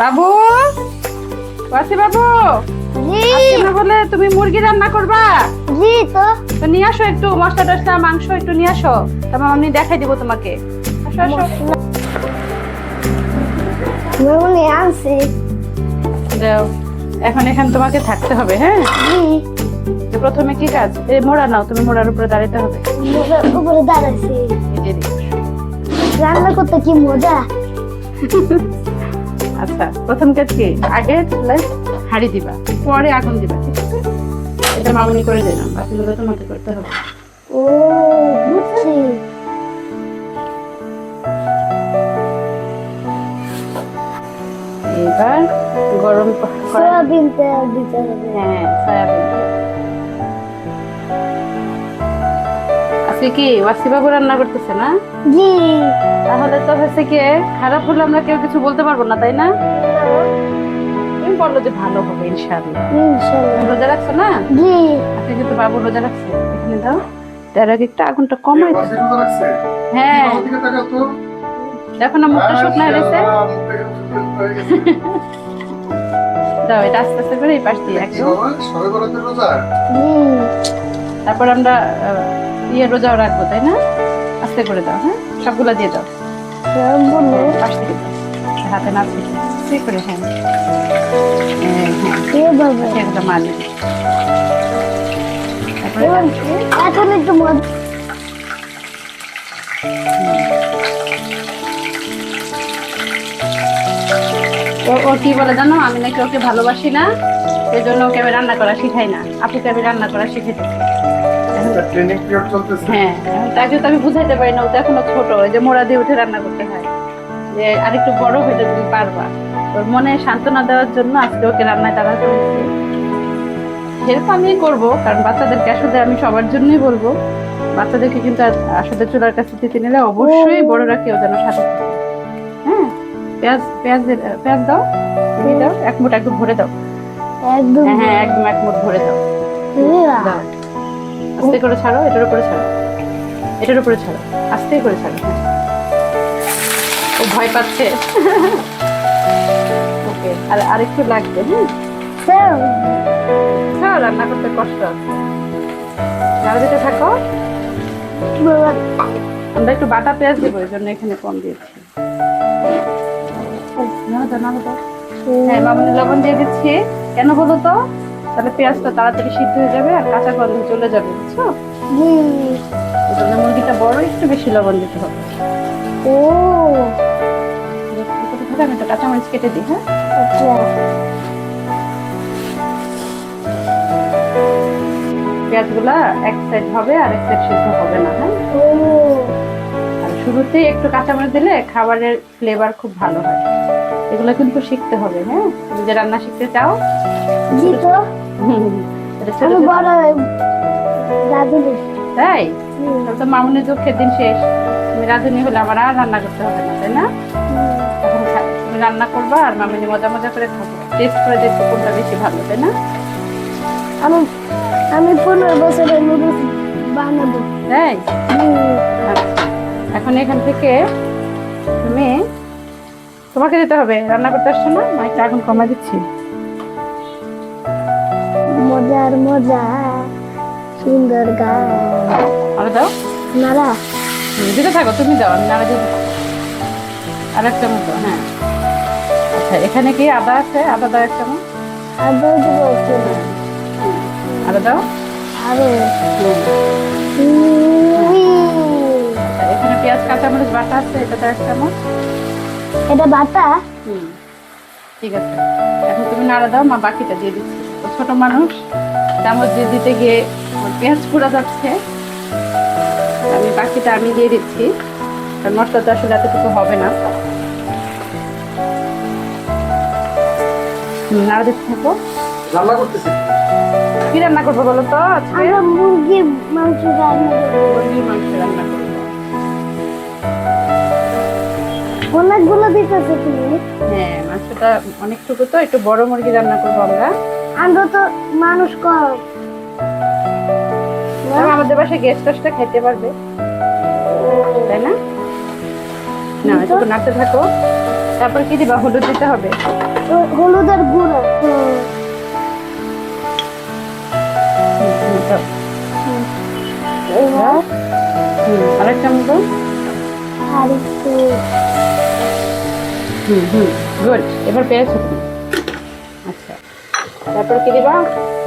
বাবু? বাসি বাবু? আজকে না বলে তুমি মুরগি রান্না করবা? জি তো। তো নিয়ে আসো একটু মশলা টসলা মাংস একটু নিয়ে আসো। তারপর আমি দেখাই দিব তোমাকে। আসো আসো। মনে আনছি এখন এখানে তোমাকে থাকতে হবে হ্যাঁ? প্রথমে কি কাজ? এই মোড়া নাও তুমি মোড়ার উপরে দাঁড়াতে হবে। উপরে দাঁড়াইছি। রান্না করতে কি মজা? আচ্ছা প্রথম কাজ কি? আগে চুলায় হাঁড়ি দিবা পরে আগুন দিবা ঠিক আছে? এটা মামনি করে দিলাম বাকিগুলো তোমাকে করতে হবে। ও বুঝছি। এবার গরম সয়াবিন তেল দিতে হবে। হ্যাঁ সয়াবিন আজকে কি? ওয়াসিবাবু রান্না করতেছে না? জি। তাহলে তো হচ্ছে কি খারাপ হলে আমরা কেউ কিছু বলতে পারব না তাই না? তুমি বলল যে ভালো হবে ইনশাআল্লাহ। ইনশাআল্লাহ। রোজা রাখছো না? জি। আজকে কিন্তু বাবু রোজা রাখছে এখানে দাও। তার আগে একটু আগুনটা কমাই দাও। বাসি রোজা রাখছে? হ্যাঁ। দেখো না মুখটা শুকনো হয়ে গেছে। আচ্ছা। দাও এটা আস্তে আস্তে করে এই পাশ দিয়ে একদম। তারপর আমরা ইয়ে রোজাও রাখব তাই না? আস্তে করে দাও হ্যাঁ? সবগুলা দিয়ে দাও। বলল? পাশ থেকে হাতে না ঠিক করে হ্যাঁ। কে বাবা? একটা মালি তারপরে এখন একটু মজা ও- ও কি বলে জানো? আমি নাকি ওকে ভালোবাসি না এই জন্য ওকে আমি রান্না করা শিখাই না। আপুকে আমি রান্না করা শিখেছি একটা চলতেছে। হ্যাঁ তাকে তো আমি বুঝাইতে পারি না ও তো এখনও ছোট ওই যে মোড়া দিয়ে উঠে রান্না করতে হয়। যে আরেকটু বড় তুমি পারবা। ওর মনে সান্ত্বনা দেওয়ার জন্য আজকে ওকে রান্নায় তারা করেছি। হেল্প আমি করব কারণ বাচ্চাদেরকে আসলে আমি সবার জন্যই বলব। বাচ্চাদেরকে কিন্তু আসলে চুলার কাছে দিতে নিলে অবশ্যই বড়রা কেউ যেন সাথে হ্যাঁ পেঁয়াজ পেঁয়াজ পেঁয়াজ দাও দাও এক মুঠ একদম ভরে দাও। একদম। হ্যাঁ হ্যাঁ একদম এক মুঠ ভরে দাও। দাও। আস্তে করে ছাড়ো এটার উপরে ছাড়ো। এটার উপরে ছাড়ো। আস্তে করে ছাড়ো। ও ভয় পাচ্ছে। ওকে আর আরেকটু লাগবে হ্যাঁ হ্যাঁ রান্না করতে কষ্ট আছে। দিতে থাকো। আমরা একটু বাটা পেঁয়াজ দেবো এই জন্য এখানে কম দিয়েছি। হ্যাঁ লবণ দিয়ে দিচ্ছি। কেন বলো তো? তাহলে পেঁয়াজটা তাড়াতাড়ি সিদ্ধ হয়ে যাবে আর কাঁচা গন্ধ চলে যাবে বুঝছ? জন্য মুরগিটা বড় একটু বেশি লবণ দিতে হবে। ও। আমি তো কাঁচামরিচ কেটে দিই হ্যাঁ? আচ্ছা। পেঁয়াজগুলা এক সাইড হবে আর এক সাইড সিদ্ধ হবে না হ্যাঁ? আর শুরুতেই একটু কাঁচামরিচ দিলে খাবারের ফ্লেভার খুব ভালো হয়। এগুলো কিন্তু শিখতে হবে হ্যাঁ? তুমি যে রান্না শিখতে চাও জি তো আমি বড় দাদু তাই? তো মামুনের দুঃখের দিন শেষ। তুমি রাঁধুনি হলে আমার আর রান্না করতে হবে না তাই না? এখন তুমি রান্না করবা আর মামুনি মজা মজা করে খাব। টেস্ট করে দেখব কোনটা বেশি ভালো তাই না? আমি আমি পনেরো বছরের নুডলস বানাবো। তাই? আচ্ছা। এখন এখান থেকে তুমি তোমাকে যেতে হবে। রান্না করতে আসছো না? মাইকটা আগুন কমা দিচ্ছি। মজার মজা সুন্দর গান। আরও দাও। নারা হুম, দিতে থাকো তুমি দাও আমি নাড়া দিয়ে আর এক চামচ দাও হ্যাঁ। আচ্ছা এখানে কি আদা আছে? আদা দাও এক চামচ আদৌ দিব আদা দাও। আরও। আচ্ছা এখানে পেঁয়াজ কাঁচামরিচ বাটা আছে এটা দাও এক চামচ এটা বাটা? হুম। ঠিক আছে। এখন তুমি নাড়া দাও মা বাকিটা দিয়ে দিচ্ছি। ছোট মানুষ চামচ দিয়ে দিতে গিয়ে পেঁয়াজ পুরা যাচ্ছে। আমি বাকিটা আমি দিয়ে দিচ্ছি। কারণ মশলা তো আসলে এতটুকু হবে না। হুম, নাড়া দিতে থাকো। রান্না করতেছি। কি রান্না করব বলো তো আজকে? আমরা মুরগির মাংস রান্না করব। মুরগির মাংস রান্না করব। অনেকগুলো দিতেছে তুমি? হ্যাঁ মাংসটা অনেকটুকু তো একটু বড় মুরগি রান্না করব আমরা। আমরা তো মানুষ কম। আমাদের বাসায় গেস্ট টেস্টটা খেতে পারবে। তাই না? না একটু নাড়তে থাকো। তারপর কি দিবা? হলুদ দিতে হবে। হ- হলুদের গুঁড়ো। আরেক চামচ দাও আর একটু হুম হুম গুড এবার তুমি আচ্ছা। তারপর কি দিবা?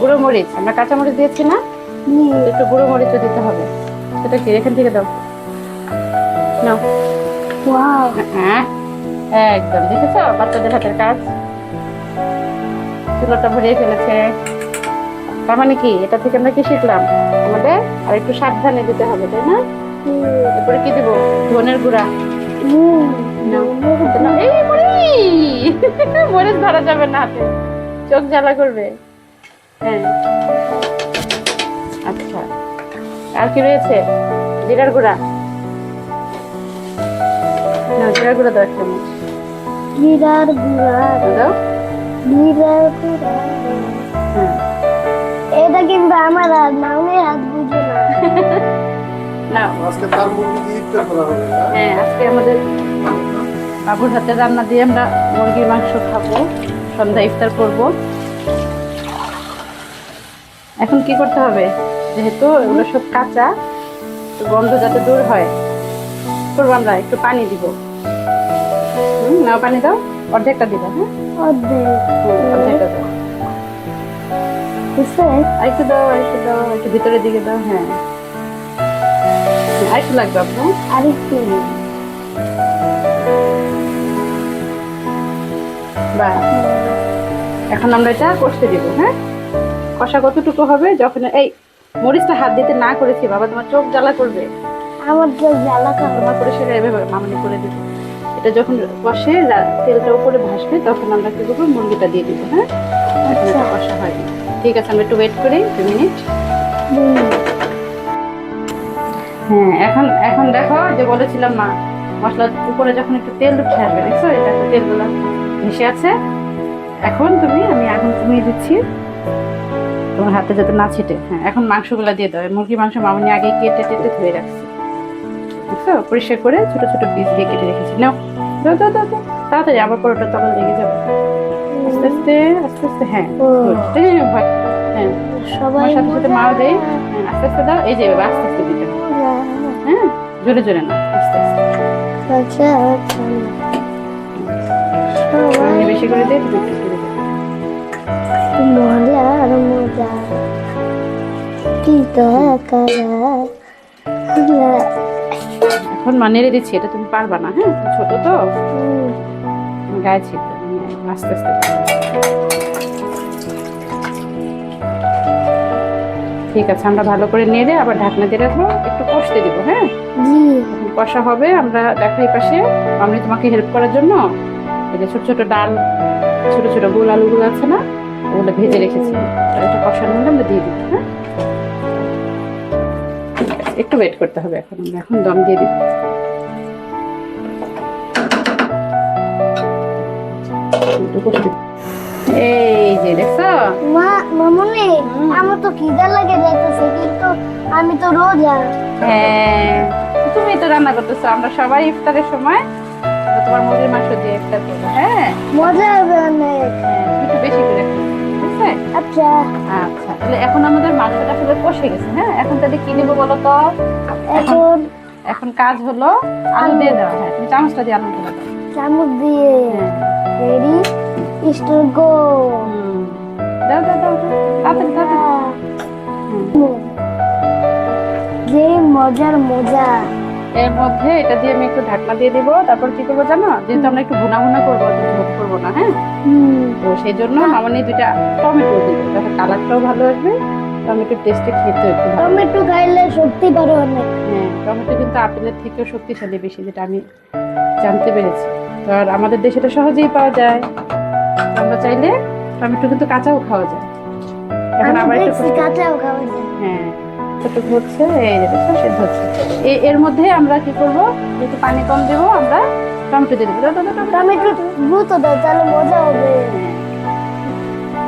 গুঁড়ো মরিচ। আমরা কাঁচা মরিচ দিয়েছি না? একটু গুঁড়ো মরিচও দিতে হবে। সেটা কি? এখান থেকে দাও। নাও। হ্যাঁ একদম। দেখেছ? বাচ্চাদের হাতের কাজ। চুলোটা ভরিয়ে ফেলেছে। তার মানে কি? এটা থেকে আমরা কি শিখলাম? আমাদের আর একটু সাবধানে দিতে হবে তাই না? এরপরে কি দিব? ধনের গুঁড়া। এই! মরিচ ধরা যাবে না হাতে। চোখ জ্বালা করবে। হ্যাঁ। আচ্ছা। আর কি রয়েছে? জিরার গুঁড়া। না জিরার গুঁড়া দাও এক চামচ জিরার গুঁড়া। দাও। জিরার গুঁড়া। হ্যাঁ। এটা কিন্তু আমার হাত মামনের হাত বুঝো না। নাও। আজকে তার মুরগি দিয়ে ইফতার করা হবে না? হ্যাঁ আজকে আমাদের বাবুর হাতে রান্না দিয়ে আমরা মুরগির মাংস খাব। সন্ধ্যা ইফতার করব। এখন কি করতে হবে? যেহেতু এগুলো সব কাঁচা তো গন্ধ যাতে দূর হয় করব আমরা একটু পানি দিব। হুম নাও পানি দাও অর্ধেকটা দিবা হ্যাঁ? অর্ধেক অর্ধেকটা দাও। আরেকটু দাও আরেকটু দাও একটু ভিতরের দিকে দাও হ্যাঁ। আরেকটু লাগবে আপনার আর এখন আমরা এটা কষতে দেবো হ্যাঁ? কষা কতটুকু হবে যখন এই মরিচটা হাত দিতে না করেছি বাবা তোমার চোখ জ্বালা করবে। আমার যে জ্বালা করে। তোমার পরিষ্কার এভাবে মামনি করে দিব। এটা যখন কষে তেলটা উপরে ভাসবে তখন আমরা কি করব? মুরগিটা দিয়ে দিব হ্যাঁ? এখন এটা কষা হয়নি। ঠিক আছে আমরা একটু ওয়েট করি দু মিনিট হ্যাঁ এখন এখন দেখো যে বলেছিলাম মা মশলার উপরে যখন একটু তেল উঠে আসবে দেখছ? এটা তেলগুলো ভেসে আছে। এখন তুমি আমি এখন কমিয়ে দিচ্ছি তোমার হাতে যাতে না ছিটে হ্যাঁ এখন মাংসগুলো দিয়ে দাও মুরগির মাংস মামনি আগে কেটে টেটে ধুয়ে রাখছি বুঝছ পরিষ্কার করে ছোট ছোট পিস দিয়ে কেটে রেখেছি নাও দাও দাও দাও। তাড়াতাড়ি আবার পরোটা তখন লেগে যাবে আস্তে আস্তে আস্তে আস্তে হ্যাঁ হ্যাঁ সবাই সাথে সাথে মাও দেয় হ্যাঁ আস্তে আস্তে দাও এই যে আস্তে আস্তে দিতে হ্যাঁ জোরে জোরে না আস্তে আস্তে আচ্ছা, আচ্ছা। বেশি করে দিই মজা। এখন মানিয়ে দিচ্ছি এটা তুমি পারবা না হ্যাঁ? ছোট তো। গায়ে ছিল আস্তে আস্তে ঠিক আছে আমরা ভালো করে নেড়ে আবার ঢাকনা দিয়ে রাখব একটু কষতে দিব হ্যাঁ? কষা হবে আমরা দেখাই পাশে। আমি তোমাকে হেল্প করার জন্য এই যে ছোট ছোট ডাল ছোট ছোট গোল আলুগুলো আছে না? ওগুলো ভেজে রেখেছি আর এটা কষানো হলে আমরা দিয়ে দিব হ্যাঁ একটু ওয়েট করতে হবে এখন আমরা এখন দম দিয়ে দিব। এই যে দেখছ মা মামনি। আমার তো খিদা লাগে যাইতেছে কিন্তু আমি তো রোজা হ্যাঁ তুমি তো রান্না করতেছো আমরা সবাই ইফতারের সময় তোমার মুরগির মাংস দিয়ে ইফতার করব হ্যাঁ? মজা হবে অনেক। হ্যাঁ, একটু বেশি করে আছে আচ্ছা। আচ্ছা তাহলে এখন আমাদের মাংসটা আসলে কষে গেছে হ্যাঁ? এখন তাহলে কি নেব বলো তো? এখন এখন কাজ হলো আলু দিয়ে দেওয়া হ্যাঁ তুমি চামচটা দিয়ে আলু দিয়ে চামচ দিয়ে। Ready star go. দাও দাও দাও দাও। তাড়াতাড়ি তাড়াতাড়ি। যে মজার মজা। এর মধ্যে এটা দিয়ে আমি একটু ঢাকনা দিয়ে দিব। তারপর কি করব জানো? যেহেতু আমরা একটু ভুনা ভুনা করব ঝোল করব না হ্যাঁ? তো সেই জন্য মামনি দুইটা টমেটো দিব। তাহলে কালারটাও ভালো আসবে টমেটোর টেস্টে খেতে একটু টমেটো খাইলে সত্যি পারে অনেক হ্যাঁ টমেটো কিন্তু আপেলের থেকেও শক্তিশালী বেশি যেটা আমি জানতে পেরেছি। তো আর আমাদের দেশে এটা সহজেই পাওয়া যায়। আমরা চাইলে টমেটো কিন্তু কাঁচাও খাওয়া যায়। এখন আবার একটু কাঁচাও খাওয়া যায়। হ্যাঁ। কতটুকু হচ্ছে এই যে দেখো সেদ্ধ হচ্ছে এর মধ্যে আমরা কি করব? যেহেতু পানি কম দেবো আমরা টমেটো দিয়ে দেবো। টমেটো দ্রুত দাও তাহলে মজা হবে।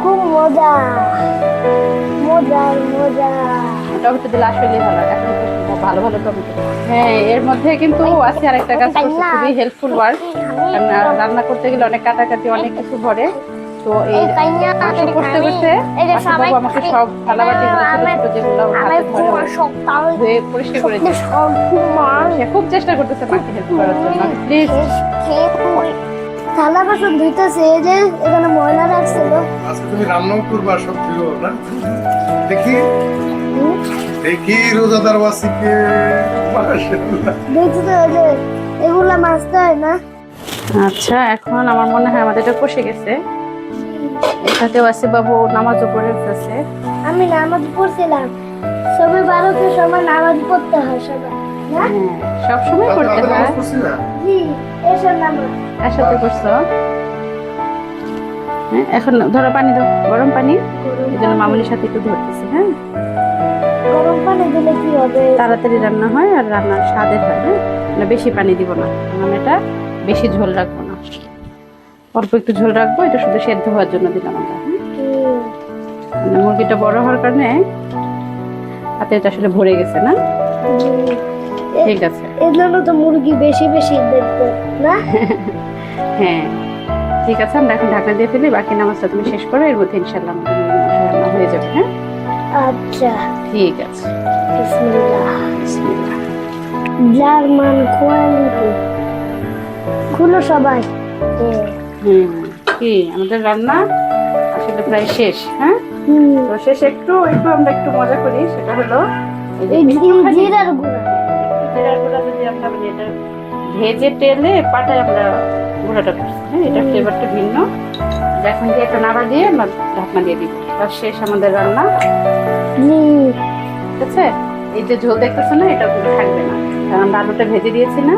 খুব মজা। মজার মজা। টমেটো দিলে আসলেই ভালো এখন ভালো ভালো টমেটো। হ্যাঁ এর মধ্যে কিন্তু আছে আরেকটা কাজ খুবই হেল্পফুল ওয়ার্ক রান্না করতে গেলে অনেক কাটাকাটি অনেক কিছু ভরে। তো এই করতে করতে আমাকে সব থালাবাটি ছোট ছোট যেগুলো হাতে ধরে ধুয়ে পরিষ্কার করে সে খুব চেষ্টা করতেছে মাকে হেল্প করার জন্য। প্লিজ থালা বাসন ধুইতেছে এই যে এখানে ময়লা রাখছিল। আজকে তুমি রান্নাও করবা সব প্রিয় না? দেখি। দেখি রোজাদার বাসিকে এগুলা মাছতে হয় না। আচ্ছা এখন আমার মনে হয় আমাদের এটা কষে গেছে। এটাতে বাবু নামাজও পড়ে ফেলছে আমি নামাজ পড়ছিলাম। সবে বারোটার সময় নামাজ পড়তে হয় সবাই হ্যাঁ সব সময় করতে আমরা হয়? জি এসব নামাজ। এর সাথে করছ হ্যাঁ এখন ধরো পানি দাও গরম পানি। এই জন্য মামুনির সাথে একটু ধরতেছি হ্যাঁ? গরম পানি দিলে কি হবে? তাড়াতাড়ি রান্না হয় আর রান্নার স্বাদের হয় হ্যাঁ? মানে বেশি পানি দিব না। মানে এটা বেশি ঝোল রাখব না। অল্প একটু ঝোল রাখব এটা শুধু সেদ্ধ হওয়ার জন্য দিলাম আমরা? মানে মুরগিটা বড় হওয়ার কারণে হাতে এটা আসলে ভরে গেছে না? ঠিক আছে। এর জন্য তো মুরগি বেশি বেশি দেখব না? হ্যাঁ। ঠিক আছে আমরা এখন ঢাকনা দিয়ে ফেলি বাকি নামাজটা তুমি শেষ করো এর মধ্যে ইনশাল্লাহ রান্না হয়ে যাবে হ্যাঁ? আচ্ছা। ঠিক আছে। বিসমিল্লাহ। বিসমিল্লাহ। জার্মান কোয়ালিটি খুলো সবাই। হ্যাঁ। হুম। কি আমাদের রান্না? আসলে প্রায় শেষ হ্যাঁ? তো শেষ একটু একটু আমরা একটু মজা করি সেটা হলো এই যে এই জিরার গুঁড়া। জিরার গুঁড়া যদি আমরা মানে এটা ভেজে তেলে পাটায় আমরা গুঁড়াটা করছি হ্যাঁ? এটা ফ্লেভারটা ভিন্ন। এখন দিয়ে একটা নাড়া দিয়ে আমরা ঢাকনা দিয়ে দিব তার শেষ আমাদের রান্না। ঠিক আছে? এই যে ঝোল দেখতেছো না এটা পুরো থাকবে না। কারণ আমরা আলুটা ভেজে দিয়েছি না।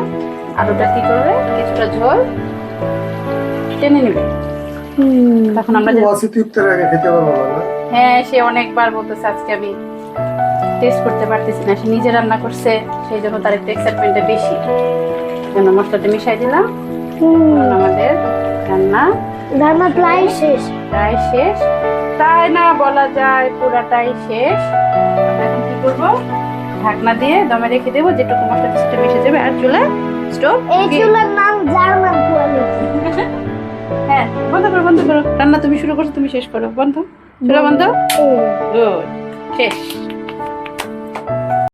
আলুটা কি করবে? কিছুটা ঝোল। টেনে নেবে। হুম। তখন আমরা যে আগে খেতে পারব না? হ্যাঁ সে অনেকবার বলতেছে আজকে আমি টেস্ট করতে পারতেছি না। সে নিজে রান্না করছে সেই জন্য তার একটু এক্সাইটমেন্টটা বেশি। জন্য মশলাটা মিশাই দিলাম। হুম। আমাদের রান্না রান্না প্রায় শেষ। প্রায় শেষ। তাই না বলা যায় পুরাটাই শেষ। আমরা এখন কি করব? ঢাকনা দিয়ে দমে রেখে দেবো যেটুকু মশলা সেটা মিশে যাবে আর চুলা স্টোভ এই চুলার নাম জার্মান হ্যাঁ বন্ধ করো বন্ধ করো। রান্না তুমি শুরু করছ তুমি শেষ করো। বন্ধ? চুলা বন্ধ? শেষ।